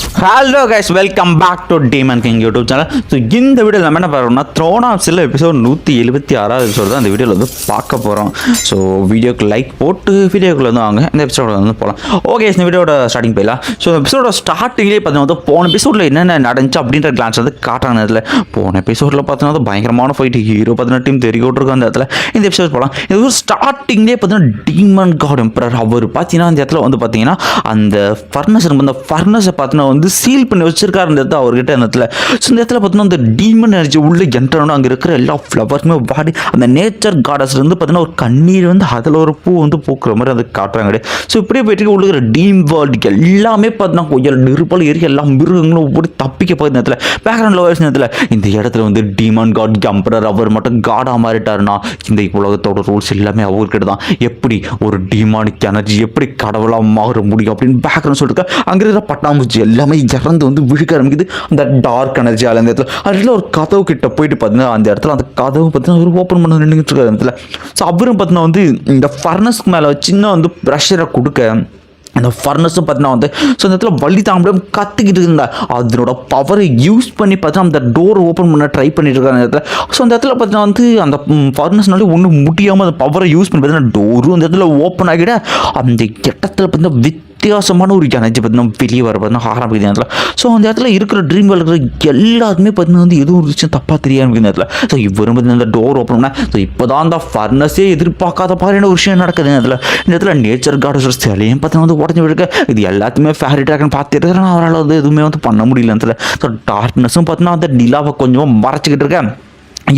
Hello guys welcome back to demon king YouTube channel so இந்த வீடியோவில் நம்ம என்ன பார்க்கணும்னா த்ரோனா சில எபிசோட் நூற்றி எழுபத்தி ஆறாவது எபிசோட் தான் இந்த வீடியோவில் வந்து பார்க்க போகிறோம் ஸோ வீடியோக்கு லைக் போட்டு வீடியோக்குள்ள வந்து வாங்க. இந்த எபிசோட வந்து போகலாம் ஓகே இந்த வீடியோட ஸ்டார்டிங் போயிடலாம். ஸோ எபிசோட ஸ்டார்டிங்லேயே பார்த்தீங்கன்னா போன எபிசோடில் என்னென்ன நடந்துச்சு அப்படின்ற கிளான்ஸ் வந்து காட்டான இதில் போன எபிசோடில் பார்த்தீங்கன்னா பயங்கரமான ஃபைட் ஹீரோ பார்த்தீங்கன்னா டீம் தெரிய விட்டுருக்கோம் அந்த இடத்துல. இந்த எபிசோட் போகலாம் இது ஒரு ஸ்டார்டிங்லேயே பார்த்தீங்கன்னா டீமன் காட் எம்பரர் அவர் பார்த்தீங்கன்னா அந்த இடத்துல வந்து பார்த்தீங்கன்னா அந்த ஃபர்னஸ் இருக்கும் அந்த ஃபர்னஸை பார்த்தீங்கன்னா வந்து சீல் பண்ணி வச்சிருக்காரு அந்த இடத்துல அவர்கிட்ட அந்த இடத்துல. ஸோ இந்த இடத்துல பார்த்தோன்னா அந்த டீமன் எனர்ஜி உள்ள என்ட்ரணும் அங்கே இருக்கிற எல்லா ஃப்ளவர்ஸுமே வாடி அந்த நேச்சர் காடஸ்லேருந்து பார்த்தீங்கன்னா ஒரு கண்ணீர் வந்து அதில் ஒரு பூ வந்து பூக்குற மாதிரி அதை காட்டுறாங்க. ஸோ இப்படியே போயிட்டு உள்ளுக்கிற உள்ள இருக்கிற டீம் வேர்ல்டு எல்லாமே பார்த்தீங்கன்னா கொஞ்சம் நெருப்பால் ஏறி எல்லா மிருகங்களும் ஒவ்வொரு தப்பிக்க போகுது இந்த இடத்துல. லவர்ஸ் நேரத்தில் இந்த இடத்துல வந்து டீமன் காட் கம்பரர் அவர் மட்டும் காடாக மாறிட்டாருன்னா இந்த உலகத்தோட ரூல்ஸ் எல்லாமே அவர்கிட்ட தான். எப்படி ஒரு டீமானிக் எனர்ஜி எப்படி கடவுளாக மாற முடியும் அப்படின்னு பேக்ரவுண்ட் சொல்லிட்டு அங்கே இருக்கிற பட்டாம்பூச்சி எல்லாமே இறந்து வந்து விழுக்க ஆரம்பிக்குது. அந்த டார்க் எனர்ஜியால் அந்த இடத்துல. அதில் ஒரு கதவு கிட்ட போயிட்டு பார்த்தீங்கன்னா அந்த இடத்துல அந்த கதவு பார்த்தீங்கன்னா ஒரு ஓப்பன் பண்ண நின்றுட்டு இருக்காரு அந்த இடத்துல. ஸோ அவரும் பார்த்தீங்கன்னா வந்து இந்த ஃபர்னஸ்க்கு மேலே சின்ன வந்து ப்ரெஷரை கொடுக்க அந்த ஃபர்னஸும் பார்த்தீங்கன்னா வந்து ஸோ அந்த இடத்துல வழி தாங்க கற்றுக்கிட்டு கத்திக்கிட்டு இருந்தா. அதனோட பவரை யூஸ் பண்ணி பார்த்தீங்கன்னா அந்த டோர் ஓப்பன் பண்ண ட்ரை பண்ணிட்டு இருக்காங்க அந்த இடத்துல. ஸோ அந்த இடத்துல பார்த்தீங்கன்னா வந்து அந்த ஃபர்னஸ்னால ஒன்றும் முடியாமல் அந்த பவரை யூஸ் பண்ணி பார்த்தீங்கன்னா டோரும் அந்த இடத்துல ஓப்பன் ஆகிட அந்த இடத்துல பார்த்தீங்கன்னா வித்தியாசமான ஒரு எனர்ஜி பார்த்தீங்கன்னா வெளியே வர பார்த்தீங்கன்னா ஆரம்பிக்குது அந்த இடத்துல ஸோ அந்த இடத்துல இருக்கிற ட்ரீம் இருக்கிற எல்லாருக்குமே பார்த்தீங்கன்னா வந்து எதுவும் ஒரு விஷயம் தப்பாக தெரிய ஆரம்பிக்குது நேரத்தில் இடத்துல ஸோ இவரும் பார்த்தீங்கன்னா அந்த டோர் ஓப்பன் பண்ணால் ஸோ இப்போ தான் அந்த ஃபர்னஸே எதிர்பார்க்காத மாதிரியான ஒரு விஷயம் நடக்குது நேரத்தில் இடத்துல இந்த இடத்துல நேச்சர் கார்டு சிலையும் பார்த்தீங்கன்னா வந்து உடஞ்சி விழுக்க இது எல்லாத்தையுமே ஃபேரி ட்ராகன் பார்த்துட்டு அவரால் வந்து எதுவுமே வந்து பண்ண முடியல இடத்துல ஸோ டார்க்னஸும் பார்த்தீங்கன்னா அந்த நிலாவை கொஞ்சம் மறைச்சிக்கிட்டு இருக்கேன்.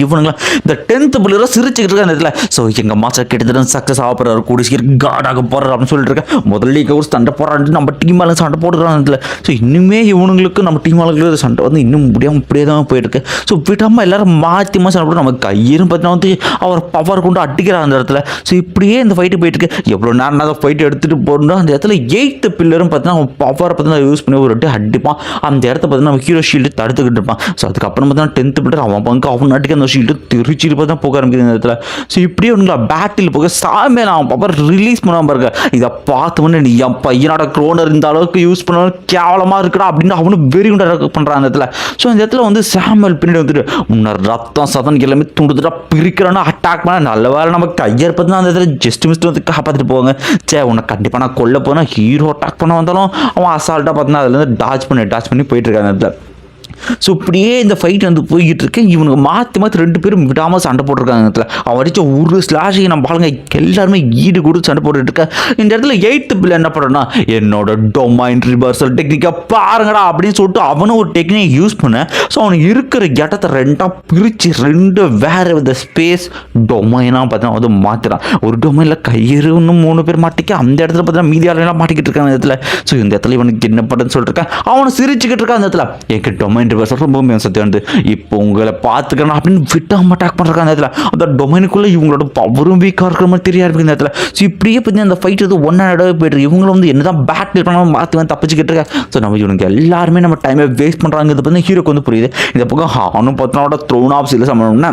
இவனுங்களா இந்த டென்த்து பிள்ளைல சிரிச்சுக்கிட்டு இருக்க அந்த இடத்துல ஸோ எங்கள் மாஸ்டர் கிட்டத்தட்ட சக்ஸஸ் ஆக போகிறாரு கூடி சீக்கிரம் காடாக போகிறார் அப்படின்னு சொல்லிட்டு இருக்கேன் முதல்ல ஒரு சண்டை போடுறான்ட்டு நம்ம டீம் மேலே சண்டை போட்டுக்கிறான் இதில். ஸோ இன்னுமே இவனுங்களுக்கு நம்ம டீம் ஆளுங்களுக்கு சண்டை வந்து இன்னும் முடியாமல் இப்படியே தான் போயிருக்கு ஸோ விடாமல் எல்லாரும் மாற்றி மாற்றி சண்டை நம்ம கையிலும் பார்த்தீங்கன்னா வந்து அவர் பவர் கொண்டு அடிக்கிறார் அந்த இடத்துல. ஸோ இப்படியே இந்த ஃபைட்டு போயிட்டு இருக்கு எவ்வளோ நேரம் அதை ஃபைட்டு எடுத்துகிட்டு போகணும் அந்த இடத்துல எயித்து பில்லரும் பார்த்தீங்கன்னா அவன் பவரை பார்த்தீங்கன்னா யூஸ் பண்ணி ஒரு வாட்டி அடிப்பான். அந்த இடத்த பார்த்தீங்கன்னா நம்ம ஹீரோ ஷீல்டு தடுத்துக்கிட்டு இருப்பான். ஸோ அதுக்கப்புறம் பார்த்தீங்கன்னா டென்த்து பில்லர் அவன் பங்கு அவன் நாட்டுக்கு அந்த ஷீல்டு திருச்சிட்டு தான் போக ஆரம்பிக்குது இந்த இடத்துல. ஸோ இப்படியே ஒன்றுங்களா பேட்டில் போக சாமியில் அவன் பவர் ரிலீஸ் பண்ணாமல் பாருங்க. இதை பார்த்தவொன்னே நீ என் பையனோட க்ரோனர் இந்த அளவுக்கு யூஸ் பண்ணாலும் கேவலமாக இருக்கடா அப்படின்னு அவனும் வெறி குண்டா பண்ணுறான் அந்த இடத்துல. ஸோ இந்த இடத்துல வந்து சாமுவல் பின்னாடி வந்துட்டு உன்னை ரத்தம் சதன் எல்லாமே துண்டுதுட்டா பிரிக்கிறான்னு அட்டாக் பண்ண நல்ல வேலை நமக்கு கையர் பார்த்து அந்த இடத்துல. ஜஸ்ட் மிஸ்ட் வந்து காப்பாற்றிட்டு போவாங்க. சே உன்னை கண்டிப்பாக நான் கொல்ல போனால் ஹீரோ அட்டாக் பண்ண வந்தாலும் அவன் அசால்ட்டாக பார்த்தீங்கன்னா அதுலேருந்து டாச் பண்ணி டாச் பண்ணி போயிட்டு இருக்கான் அந்த இடத்துல. ஸோ இப்படியே இந்த ஃபைட் வந்து போய்கிட்டு இருக்கு இவனுக்கு மாற்றி மாற்றி ரெண்டு பேரும் விடாமல் சண்டை போட்டிருக்காங்க இடத்துல. அவன் அடிச்ச ஒரு ஸ்லாஷை நம்ம பாருங்க எல்லாருமே ஈடு கொடுத்து சண்டை போட்டுட்டு இருக்க. இந்த இடத்துல எயித்து பிள்ளை என்ன பண்ணுறா என்னோட டொமைன் ரிவர்சல் டெக்னிக்கை பாருங்கடா அப்படின்னு சொல்லிட்டு அவனும் ஒரு டெக்னிக் யூஸ் பண்ண. ஸோ அவனுக்கு இருக்கிற இடத்த ரெண்டாக பிரித்து ரெண்டு வேறு வித ஸ்பேஸ் டொமைனாக பார்த்தீங்கன்னா வந்து மாற்றுறான் ஒரு டொமைனில் கயிறு மூணு பேர் மாட்டிக்க அந்த இடத்துல பார்த்தீங்கன்னா மீதி ஆளுங்களாம் மாட்டிக்கிட்டு இருக்காங்க இந்த இடத்துல. ஸோ இந்த இடத்துல இவனுக்கு என்ன பண்ணுறதுன்னு சொல்லிட்டு இருக்கான் அவனை சிரிச்சுக்கிட்டு இருக்கான் அந்த இடத்துல. எங்க டொமைன் ரிவர்சல் ரொம்ப சத்தியம் வந்து இப்போ உங்களை பார்த்துக்கணும் அப்படின்னு விட்டாம அட்டாக் பண்ணுறாங்க அந்த இடத்துல அந்த டொமைனுக்குள்ளே இவங்களோட பவரும் வீக்காக இருக்கிற மாதிரி தெரிய ஆரம்பிக்கும் இந்த இடத்துல ஸோ இப்படியே பற்றி அந்த ஃபைட் வந்து ஒன்றா இடவே போயிட்டு இவங்களும் வந்து என்ன தான் பேட்டில் பண்ணாமல் மாற்றி வந்து தப்பிச்சுக்கிட்டு இருக்கா. ஸோ நம்ம இவனுக்கு எல்லாருமே நம்ம டைமை வேஸ்ட் பண்ணுறாங்க இது பார்த்தீங்கன்னா ஹீரோக்கு வந்து புரியுது. இந்த பக்கம் ஹானும் பார்த்தோன்னா த்ரோன் ஆஃப் இல்லை சம்மந்தம்னா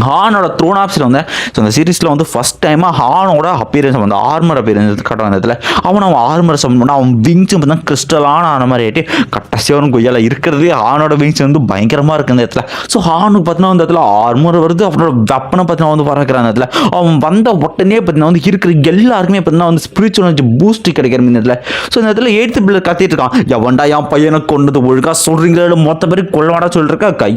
ஹானோட த்ரோன் ஆப்ஸில் வந்து ஸோ அந்த சீரிஸில் வந்து ஃபஸ்ட் டைமாக ஹானோட அப்பியரன்ஸ் வந்து ஆர்மர் அப்பியரன்ஸ் கட்ட வந்ததில் அவன் அவன் ஆர்மர் சம் அவன் விங்ஸும் பார்த்தா கிறிஸ்டலான ஆன மாதிரி ஆகிட்டு கட்டசியாக அவனும் கொய்யால இருக்கிறதே ஹானோட விங்ஸ் வந்து பயங்கரமாக இருக்குது அந்த இடத்துல. ஸோ ஹானுக்கு பார்த்தீங்கன்னா அந்த இடத்துல ஆர்மர் வருது அவனோட வெப்பனை பார்த்தீங்கன்னா வந்து பறக்கிறான் அந்த இடத்துல. அவன் வந்த உடனே பார்த்தீங்கன்னா வந்து இருக்கிற எல்லாருக்குமே பார்த்தீங்கன்னா வந்து ஸ்பிரிச்சுவல் பூஸ்ட் கிடைக்கிற இந்த இடத்துல. ஸோ இந்த இடத்துல எயித்து பிள்ளை கத்திட்டு இருக்கான். எவன்டா என் பையனை கொண்டது ஒழுங்காக சொல்கிறீங்களா மொத்த பேருக்கு கொள்ளவாடா சொல்லிருக்கா இருக்கா.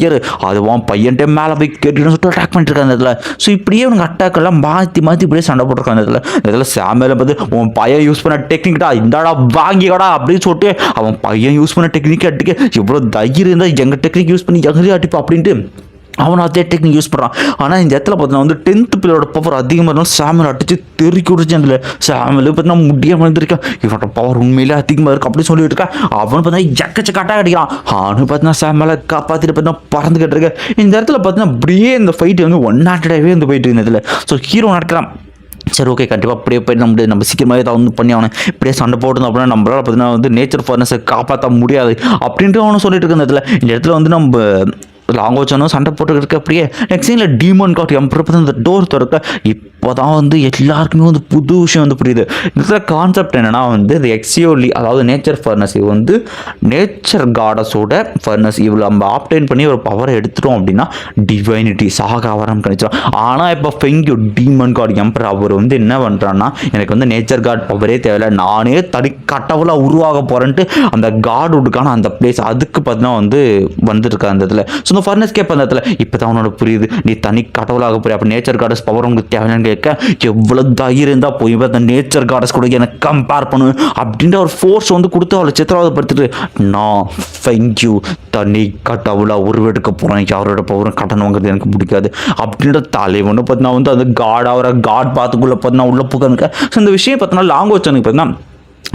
அதுவான் அது பையன்ட்டே மேலே போய் கேட்டுன்னு சொல்லிட்டு அட்டாக் பண்ணிட்டு இருக்காங்க இடத்துல ஸோ இப்படியே உனக்கு அட்டாக் எல்லாம் மாற்றி மாற்றி இப்படியே சண்டை போட்டிருக்காங்க இந்த இடத்துல இந்த இடத்துல சாமியில் பார்த்து உன் பையன் யூஸ் பண்ண டெக்னிக்டா இந்தாடா வாங்கிக்கடா அப்படின்னு சொல்லிட்டு அவன் பையன் யூஸ் பண்ண டெக்னிக் அடிக்க எவ்வளோ தைரியம் இருந்தால் எங்கள் டெக்னிக் யூஸ் பண்ணி எங்கேயும் அடிப்பா அப்படின்ட்டு. அவன் அதே டெக்னிக் யூஸ் பண்ணுறான் ஆனால் இந்த இடத்துல பார்த்தீங்கன்னா வந்து டென்த்து பிள்ளையோட பவர் அதிகமாக இருந்தாலும் சாமியில் அடிச்சு தெருக்கி விடுச்சு அதில் சாமியில் பார்த்தீங்கன்னா முடியாமல் இருந்திருக்கான் இவனோட பவர் உண்மையிலே அதிகமாக இருக்குது அப்படின்னு சொல்லிட்டு இருக்கா அவன் பார்த்தீங்கன்னா எக்கச்சக்காட்டாக அடிக்கிறான். அவனு பார்த்தீங்கன்னா சாமியில் காப்பாற்றிட்டு பார்த்தீங்கன்னா பறந்துக்கிட்டு இருக்கேன் இந்த இடத்துல பார்த்தீங்கன்னா அப்படியே இந்த ஃபைட்டு வந்து ஒன் ஹண்ட்ரடாகவே வந்து போயிட்டு இருக்கு இதில். ஸோ ஹீரோ நடக்கிறான். சரி ஓகே கண்டிப்பாக அப்படியே போய் நம்ம நம்ம சீக்கிரமாகவே ஏதாவது வந்து பண்ணி அவனை இப்படியே சண்டை போட்டோம் அப்படின்னா நம்மளால் பார்த்தீங்கன்னா வந்து நேச்சர் ஃபார்னஸை காப்பாற்ற முடியாது. அப்படின்ட்டு அவனும் சொல்லிட்டு இருக்க இந்த இடத்துல. இந்த இடத்துல வந்து நம்ம லாங்கோச்சனும் சண்டை போட்டுக்கிட்டு இருக்க அப்படியே நெக்ஸ்ட் சீனில் டீமன் காட் எம்பர் அந்த டோர் திறக்க இப்போ தான் வந்து எல்லாருக்குமே வந்து புது விஷயம் வந்து புரியுது. இந்த கான்செப்ட் என்னென்னா வந்து இந்த எக்ஸியோலி அதாவது நேச்சர் ஃபர்னஸ் இது வந்து நேச்சர் காடஸோட ஃபர்னஸ் இவ்வளோ நம்ம ஆப்டைன் பண்ணி ஒரு பவரை எடுத்துட்டோம் அப்படின்னா டிவைனிட்டி சாகாவரம் கிடைச்சிடும் ஆனால் இப்போ ஃபெங்கு டீமன் காட் எம்பர் அவர் வந்து என்ன பண்ணுறான்னா எனக்கு வந்து நேச்சர் காட் பவரே தேவையில்ல. நானே தனி கடவுளாக உருவாக போகிறேன்ட்டு அந்த காடுக்கான அந்த பிளேஸ் அதுக்கு பார்த்தீங்கன்னா வந்து வந்துருக்கா அந்த இடத்துல ஸோ இந்த ஃபர்னஸ் கேட்பேன் அந்த இடத்துல. இப்போ தான் அவனோட புரியுது. நீ தனி கடவுளாக போய் அப்போ நேச்சர் காடஸ் பவர் உங்களுக்கு தேவையானு கேட்க எவ்வளோ தைரியம் இருந்தால் போய் அந்த நேச்சர் காடஸ் கூட எனக்கு கம்பேர் பண்ணு அப்படின்ற ஒரு ஃபோர்ஸ் வந்து கொடுத்து அவளை சித்திரவதப்படுத்திட்டு நான் தேங்க்யூ தனி கடவுளாக உருவெடுக்க போகிறேன் யாரோட பவரும் கடன் வாங்குறது எனக்கு பிடிக்காது. அப்படின்ற தலைவனு பார்த்தீங்கன்னா வந்து அந்த காட் அவரை காட் பார்த்துக்குள்ளே பார்த்தீங்கன்னா உள்ளே புகானுக்க ஸோ இந்த விஷயம் பார்த்தோன்னா லாங்குவேஜ் எனக்கு பார்த்தீங்கன்னா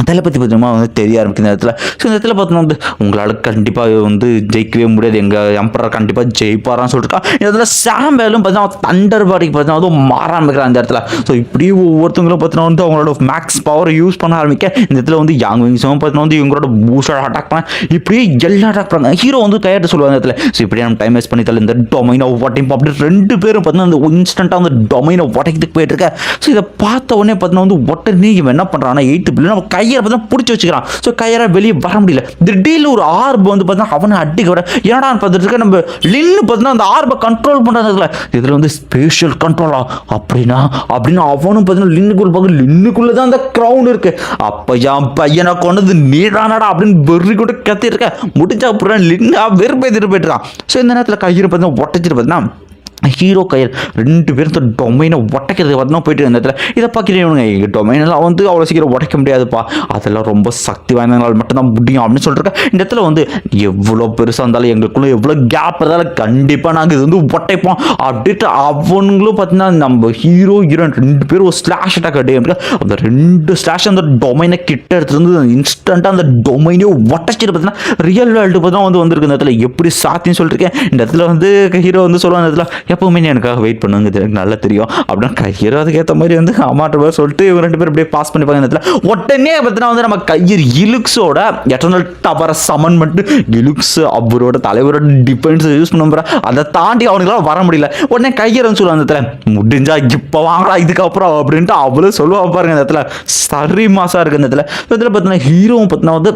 தளபதி பத்திரமா வந்து தெரிய ஆரம்பிக்கும் இந்த இடத்துல ஸோ இந்த இடத்துல பார்த்தோம்னா வந்து உங்களால் கண்டிப்பாக வந்து ஜெயிக்கவே முடியாது. எங்கள் எம்பரர் கண்டிப்பாக ஜெயிப்பாரான்னு சொல்லிருக்கான் இந்த இடத்துல சாம் வேலும் பார்த்தீங்கன்னா தண்டர் பாடிக்கு பார்த்தீங்கன்னா வந்து மாற ஆரம்பிக்கிறான் இந்த இடத்துல. ஸோ இப்படி ஒவ்வொருத்தவங்களும் பார்த்தீங்கன்னா வந்து அவங்களோட மேக்ஸ் பவரை யூஸ் பண்ண ஆரம்பிக்க இந்த இடத்துல வந்து யாங் விங்ஸும் பார்த்தீங்கன்னா வந்து இவங்களோட பூஸ்டர் அட்டாக் பண்ண இப்படியே எல்லாம் அட்டாக் பண்ணாங்க ஹீரோ வந்து கையாட்ட சொல்லுவாங்க இந்த இடத்துல. ஸோ இப்படியே நம்ம டைம் வேஸ்ட் பண்ணி தள்ள இந்த டொமைனோ ஓட்டையும் அப்படி ரெண்டு பேரும் பார்த்தீங்கன்னா அந்த இன்ஸ்டண்ட்டாக வந்து டொமைனோ ஓட்டைக்கிறதுக்கு போயிட்டு இருக்க. ஸோ இதை பார்த்த உடனே பார்த்தீங்கன்னா வந்து உடனே இவன் என்ன பண்ணுறான்னா எயித்து பிள்ளை நம்ம கையை பார்த்தா பிடிச்சி வச்சுக்கிறான். ஸோ கையார வெளியே வர முடியல. திடீர்னு ஒரு ஆர்பு வந்து பார்த்தீங்கன்னா அவனை அடிக்க வர ஏன்னா பார்த்துட்டு நம்ம லின்னு பார்த்தீங்கன்னா அந்த ஆர்பை கண்ட்ரோல் பண்ணுறதுல இதில் வந்து ஸ்பெஷல் கண்ட்ரோலா அப்படின்னா அப்படின்னு அவனும் பார்த்தீங்கன்னா லின்னுக்குள்ள பார்க்க லின்னுக்குள்ள தான் அந்த க்ரௌண்ட் இருக்கு. அப்போ என் பையனை கொண்டது நீடானடா அப்படின்னு வெறி கூட கத்திருக்க முடிஞ்சா அப்புறம் லின்னா வெறுப்பை திருப்பி போயிட்டுருக்கான் ஸோ இந்த நேரத்தில் கையில் பார்த்தீங்கன்னா ஒட்டச்சிட்டு பார்த்தீங்கன்னா ஹீரோ கையில் ரெண்டு பேரும் இந்த டொமைனை உடைக்கிறது வரணும் போயிட்டு இருந்த இடத்துல இதை பார்க்கிறேன் எங்கள் டொமைனெல்லாம் வந்து அவ்வளோ சீக்கிரம் உடைக்க முடியாதுப்பா. அதெல்லாம் ரொம்ப சக்தி வாய்ந்தவங்களால் மட்டும்தான் முடியும் அப்படின்னு சொல்லிட்டு இந்த இடத்துல வந்து எவ்வளோ பெருசாக இருந்தாலும் எங்களுக்குள்ள எவ்வளோ கேப் இருந்தாலும் கண்டிப்பாக நாங்கள் இது வந்து உடைப்போம் அப்படின்ட்டு அவனுங்களும் பார்த்தீங்கன்னா நம்ம ஹீரோ ஹீரோயின் ரெண்டு பேரும் ஒரு ஸ்லாஷ் அட்டாக் அடி அந்த ரெண்டு ஸ்லாஷ் அந்த டொமைனை கிட்ட எடுத்துருந்து வந்து இன்ஸ்டண்ட்டாக அந்த டொமைனே உடச்சிட்டு பார்த்தீங்கன்னா ரியல் வேர்ல்டு பார்த்தா வந்து வந்திருக்கு. இந்த இடத்துல எப்படி சாத்தின்னு சொல்லிருக்கேன் இந்த இடத்துல வந்து ஹீரோ வந்து சொல்லுவாங்க. இந்த இடத்துல எப்பவுமே நீ எனக்காக வெயிட் பண்ணுங்கிறது எனக்கு நல்லா தெரியும். அப்படின்னா கையர் அதுக்கேற்ற மாதிரி வந்து அம்மாட்ட சொல்லிட்டு இவங்க ரெண்டு பேரும் அப்படியே பாஸ் பண்ணிப்பாங்க இந்த இடத்துல. உடனே பார்த்தீங்கன்னா வந்து நம்ம கையர் இலுக்ஸோட எட்டர்னல் டவரை சமன் பண்ணிட்டு இலுக்ஸ் அவரோட தலைவரோட டிஃபென்ஸ் யூஸ் பண்ண அதை தாண்டி அவனுக்கெல்லாம் வர முடியல. உடனே கையரன்னு சொல்லுவாங்க அந்த இடத்துல முடிஞ்சா இப்போ வாங்கடா இதுக்கப்புறம் அப்படின்ட்டு அவ்வளோ சொல்லுவா பாருங்க இந்த இடத்துல. சரி மாசாக இருக்குது இந்த இடத்துல. இந்த இடத்துல பார்த்தீங்கன்னா ஹீரோவும் பார்த்தீங்கன்னா வந்து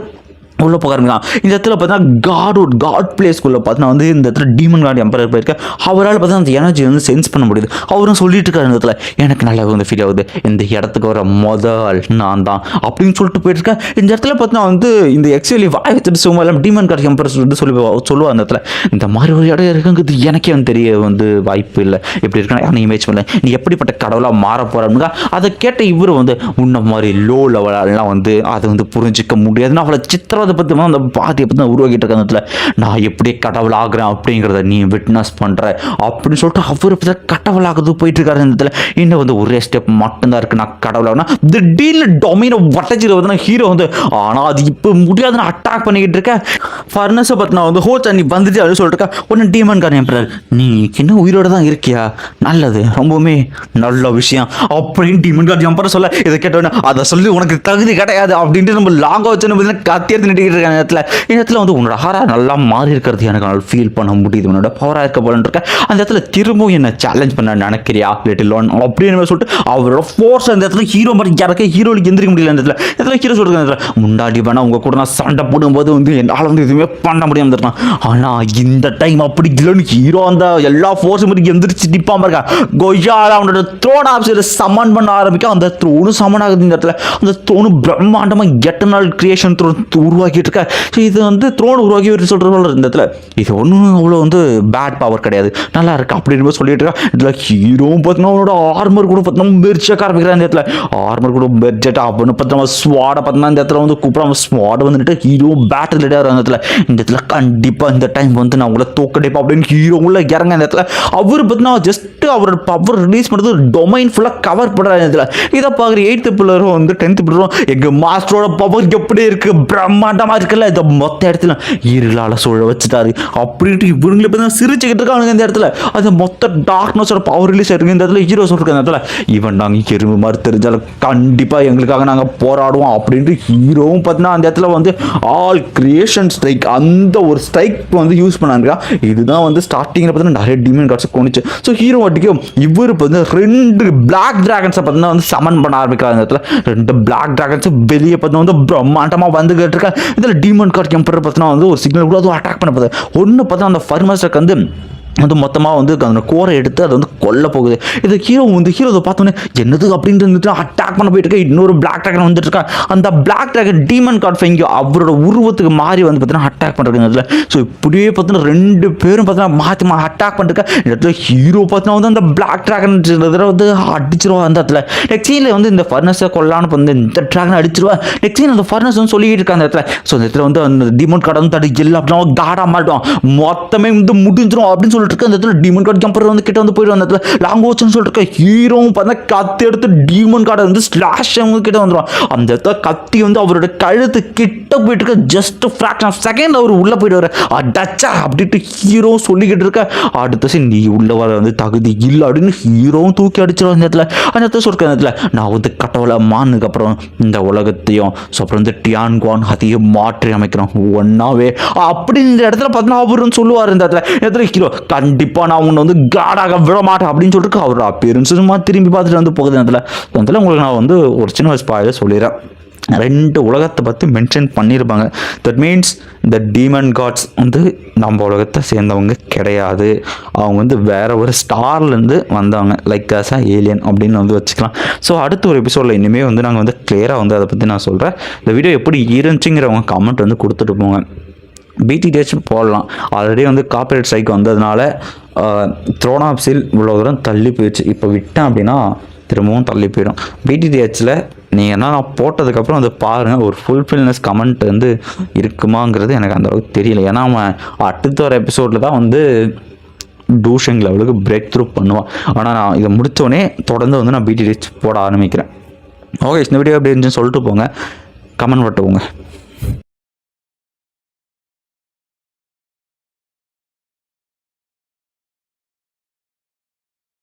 உள்ள போகிறாங்க இந்த இடத்துல பார்த்தீங்கன்னா காட் காட் பிளேஸ்க்குள்ளே பார்த்தீங்கன்னா வந்து இந்த இடத்துல டீமன் காட் எம்பரர் போயிருக்கேன். அவரால் பார்த்தீங்கன்னா அந்த எனர்ஜி வந்து சென்ஸ் பண்ண முடியுது. அவரும் சொல்லிட்டு இருக்காரு இந்த இடத்துல எனக்கு நல்லா வந்து ஃபீல் ஆகுது. இந்த இடத்துக்கு வர முதல் நான் தான். அப்படின்னு சொல்லிட்டு போயிருக்கேன். இந்த இடத்துல பார்த்தீங்கன்னா வந்து இந்த எக்ஸுவலி வாய் வச்சுட்டு சும்மா எல்லாம் டீமன் காட் எம்பரர் சொல்லிட்டு சொல்லி சொல்லுவா அந்த இடத்துல. இந்த மாதிரி ஒரு இடம் இருக்குங்கிறது எனக்கே வந்து தெரிய வந்து வாய்ப்பு இல்லை. எப்படி இருக்குன்னா யாரும் இமேஜ் பண்ணல. நீ எப்படிப்பட்ட கடவுளாக மாற போகிறோம்னா அதை கேட்ட இவர் வந்து உன்ன மாதிரி லோ லெவலெல்லாம் வந்து அதை வந்து புரிஞ்சிக்க முடியாதுன்னு அவளை சித்திரவதை பற்றி அந்த பாத்தியை பற்றி உருவாக்கிட்டு இருக்க அந்த இடத்துல நான் எப்படி கடவுள் ஆகுறேன் அப்படிங்கிறத நீ விட்னஸ் பண்ணுற அப்படின்னு சொல்லிட்டு அவர் இப்போ கடவுளாகுது போயிட்டு இருக்காரு இந்த இடத்துல. இன்னும் வந்து ஒரே ஸ்டெப் மட்டும்தான் இருக்கு. நான் கடவுளாகனா திடீர்னு டொமினோ வட்டச்சிரு ஹீரோ வந்து ஆனால் அது இப்போ முடியாதுன்னு அட்டாக் பண்ணிக்கிட்டு இருக்க ஃபர்னஸை பற்றி நான் வந்து ஹோச் நீ வந்துட்டு அப்படின்னு சொல்லிட்டு இருக்கா. உடனே டீமன் காரன் எம்பரர் நீ இன்னும் உயிரோட தான் இருக்கியா? நல்லது ரொம்பவுமே நல்ல விஷயம். அப்படின்னு டீமன் கார்டு எம்பரர் சொல்ல இதை கேட்டோன்னே அதை சொல்லி உனக்கு தகுதி கிடையாது அப்படின்ட்டு நம்ம லாங்க வச்சு கத்தி எடுத்து இருக்க நேரத்தில் இந்த இடத்துல வந்து உன்னோட ஹாரா நல்லா மாறி இருக்கிறது எனக்கு நல்லா ஃபீல் பண்ண முடியுது. உன்னோட பவராக இருக்க போலன்னு இருக்க அந்த இடத்துல திரும்பவும் என்ன சேலஞ்ச் பண்ண நினைக்கிறியா? லிட்டில் ஒன் அப்படின்னு சொல்லிட்டு அவரோட ஃபோர்ஸ் அந்த இடத்துல ஹீரோ மாதிரி யாருக்கே ஹீரோலுக்கு எந்திரிக்க முடியல அந்த இடத்துல. இடத்துல ஹீரோ சொல்கிற இடத்துல முன்னாடி வேணா உங்க கூட நான் சண்டை போடும்போது வந்து என்னால் வந்து எதுவுமே பண்ண முடியாம இருந்திருக்கான். ஆனால் இந்த டைம் அப்படி இல்லைன்னு ஹீரோ அந்த எல்லா ஃபோர்ஸும் மாதிரி எந்திரிச்சு நிற்பாம இருக்கா? கொய்யால அவனோட த்ரோன் ஆப்ஷன் சமன் பண்ண ஆரம்பிக்க. அந்த த்ரோனும் சமன் ஆகுது இந்த இடத்துல. அந்த த்ரோனும் பிரம்மாண்டமாக எட்டர்னல் கிரியேஷன் த்ரோன் உருவாக்கிட்டு இருக்க ஸோ இது வந்து த்ரோன் உருவாக்கி ஒரு சொல்கிற போல இந்த இடத்துல இது ஒன்றும் அவ்வளோ வந்து பேட் பவர் கிடையாது. நல்லா இருக்கு அப்படின்னு சொல்லிட்டு இருக்கா இதில் ஹீரோவும் பார்த்தீங்கன்னா அவனோட ஆர்மர் கூட பார்த்தீங்கன்னா மெர்ச்சக்க ஆரம்பிக்கிறான் இந்த இடத்துல. ஆர்மர் கூட மெர்ச்சட் அப்படின்னு பார்த்தோம் ஸ்வாடை பார்த்தீங்கன்னா இந்த இடத்துல வந்து கூப்பிடாம ஸ்வாட் வந்துட்டு ஹீரோ பேட் ரிலேட்டாக அந்த இடத்துல. இந்த இடத்துல கண்டிப்பாக இந்த டைம் வந்து நான் உங்களை தோக்கடிப்பேன் அப்படின்னு ஹீரோ உள்ள இறங்க இந்த இடத்துல. அவர் பார்த்தீங்கன்னா ஜஸ்ட் அவரோட பவர் ரிலீஸ் பண்ணுறது டொமைன் ஃபுல்லாக கவர் பண்ணுற இடத்துல. இதை பார்க்குற எயித்து பிள்ளரும் வந்து டென்த்து பிள்ளரும் எங்கள் மாஸ்டரோட பவர் எப்படி இருக்கு? பிரம்மா பிரம்மாண்டமாக இருக்குல்ல? இந்த மொத்த இடத்துல இருளால் சூழ வச்சுட்டாரு. அப்படின்ட்டு இவனுங்களை இப்போ தான் சிரிச்சுக்கிட்டு இருக்கானுங்க இந்த இடத்துல. அந்த மொத்த டார்க்னஸோட பவர் ரிலீஸ் ஆயிருக்கு இந்த இடத்துல. ஹீரோ சொல்லிருக்க இந்த இடத்துல. இவன் நாங்கள் எருமை மாதிரி தெரிஞ்சாலும் கண்டிப்பாக எங்களுக்காக நாங்கள் போராடுவோம் அப்படின்ட்டு ஹீரோவும் பார்த்தீங்கன்னா அந்த இடத்துல வந்து ஆல் கிரியேஷன் ஸ்ட்ரைக் அந்த ஒரு ஸ்ட்ரைக் வந்து யூஸ் பண்ணாங்க இதுதான் வந்து ஸ்டார்டிங்கில் பார்த்தீங்கன்னா நிறைய டிமன் கார்ட்ஸ் கொண்டுச்சு ஸோ ஹீரோ வாட்டிக்கும் இவர் இப்போ வந்து ரெண்டு பிளாக் டிராகன்ஸை பார்த்தீங்கன்னா வந்து சமன் பண்ண ஆரம்பிக்கிறார் அந்த இடத்துல. ரெண்டு பிளாக் டிராகன்ஸ் வெளியே பார்த்தீங்கன்னா வந்து பிரம்மாண்டமாக வந்துகிட்டு இருக்கா இதில் டீமன் கார்ட் எம்பர் பார்த்தீங்கன்னா வந்து ஒரு சிக்னல் கூட அதுவும் அட்டாக் பண்ண போகுது. ஒன்று பார்த்தா அந்த ஃபர்மஸ்டருக்கு வந்து வந்து மொத்தமாக வந்து அந்த கோரை எடுத்து அதை வந்து கொல்ல போகுது. இது ஹீரோ வந்து ஹீரோ அதை பார்த்தோன்னே என்னது அப்படின்ட்டு இருந்துட்டு அட்டாக் பண்ண போயிட்டு இருக்க. இன்னொரு பிளாக் ட்ராகன் வந்துட்டு இருக்கா அந்த பிளாக் ட்ராகன் டீமன் கார்ட் ஃபைங்கோ அவரோட உருவத்துக்கு மாறி வந்து பார்த்தீங்கன்னா அட்டாக் பண்ணுறாங்க அதில் ஸோ இப்படியே பார்த்தீங்கன்னா ரெண்டு பேரும் பார்த்தீங்கன்னா மாற்றி மா அட்டாக் பண்ணிருக்கா இந்த இடத்துல ஹீரோ பார்த்தீங்கன்னா வந்து அந்த பிளாக் ட்ராகன் இதில் வந்து அடிச்சிருவா அந்த இடத்துல. நெக்ஸ்ட் சீனில் வந்து இந்த ஃபர்னஸை கொல்லான்னு வந்து இந்த ட்ராகன் அடிச்சிருவா நெக்ஸ்ட் சீன் அந்த ஃபர்னஸ் வந்து சொல்லிக்கிட்டு இருக்கா அந்த இடத்துல. ஸோ அந்த இடத்துல வந்து அந்த டீமன் கார்டு வந்து தடி அப்படின்னா காடா மாட்டோம் மொத்தமே வந்து முடிஞ்சிரும் அப்படின்னு சொல்லி சொல்லிட்டு இருக்கு அந்த இடத்துல டீமன் கார்டு ஜம்பர் வந்து கிட்ட வந்து போயிடும் அந்த இடத்துல. லாங் ஓச்சன் சொல்லிட்டு இருக்க ஹீரோவும் பார்த்தா கத்தி எடுத்து டீமன் கார்டை வந்து ஸ்லாஷ் அவங்க கிட்ட வந்துடும் அந்த இடத்துல கத்தி வந்து அவரோட கழுத்து கிட்ட போயிட்டு இருக்க ஜஸ்ட் ஃப்ராக்ஷன் ஆஃப் செகண்ட் அவர் உள்ளே போயிடுவார். அடச்சா அப்படின்ட்டு ஹீரோ சொல்லிக்கிட்டு இருக்க. அடுத்த சரி நீ உள்ள வர வந்து தகுதி இல்லை அப்படின்னு ஹீரோவும் தூக்கி அடிச்சிடும் அந்த இடத்துல. அந்த இடத்துல சொல்லிருக்க அந்த இடத்துல நான் வந்து கட்டவளை மானுக்கு அப்புறம் இந்த உலகத்தையும் ஸோ அப்புறம் வந்து டியான் குவான் அதையும் மாற்றி அமைக்கிறோம் ஒன்னாவே அப்படி இந்த இடத்துல பார்த்தீங்கன்னா அவரும் சொல்லுவார் இந்த இடத்துல. இடத்துல ஹீரோ கண்டிப்பாக நான் உன்னை வந்து காடாக விட மாட்டேன் அப்படின்னு சொல்லிட்டு அவர் அப்பியரன்ஸுமா திரும்பி பார்த்துட்டு வந்து போகுது இந்த இடத்துல உங்களுக்கு நான் வந்து ஒரு சின்ன வயசு பாயில் சொல்லிடுறேன். ரெண்டு உலகத்தை பற்றி மென்ஷன் பண்ணியிருப்பாங்க தட் மீன்ஸ் இந்த டீமன் காட்ஸ் வந்து நம்ம உலகத்தை சேர்ந்தவங்க கிடையாது. அவங்க வந்து வேற ஒரு ஸ்டார்லேருந்து வந்தவங்க. லைக் அஸ் ஏலியன் அப்படின்னு வந்து வச்சுக்கலாம். ஸோ அடுத்த ஒரு எபிசோடில் இனிமேல் வந்து நாங்கள் வந்து கிளியராக வந்து அதை பற்றி நான் சொல்கிறேன் இந்த வீடியோ எப்படி இருந்துச்சுங்கிறவங்க கமெண்ட் வந்து கொடுத்துட்டு போங்க. பிடிடிஹெச் போடலாம். ஆல்ரெடி வந்து காப்பரேட் ஸ்ட்ரைக் வந்ததுனால த்ரோன் சீல் இவ்வளோ தூரம் தள்ளி போயிடுச்சு. இப்போ விட்டேன் அப்படின்னா திரும்பவும் தள்ளி போயிடும். பிடிடிஹெச்சில் நீங்கள் என்ன நான் போட்டதுக்கப்புறம் வந்து பாருங்கள் ஒரு ஃபுல்ஃபில்னஸ் கமெண்ட் வந்து இருக்குமாங்கிறது எனக்கு அந்தளவுக்கு தெரியல. ஏன்னா அவன் அடுத்த ஒரு எபிசோடில் தான் வந்து டூஷிங் லெவலுக்கு பிரேக் த்ரூ பண்ணுவான். ஆனால் நான் இதை முடித்தோடனே தொடர்ந்து வந்து நான் பிடிடிஹெச் போட ஆரம்பிக்கிறேன். ஓகே இந்த வீடியோ அப்படி இருந்துச்சுன்னு சொல்லிட்டு போங்க. கமெண்ட் போட்டு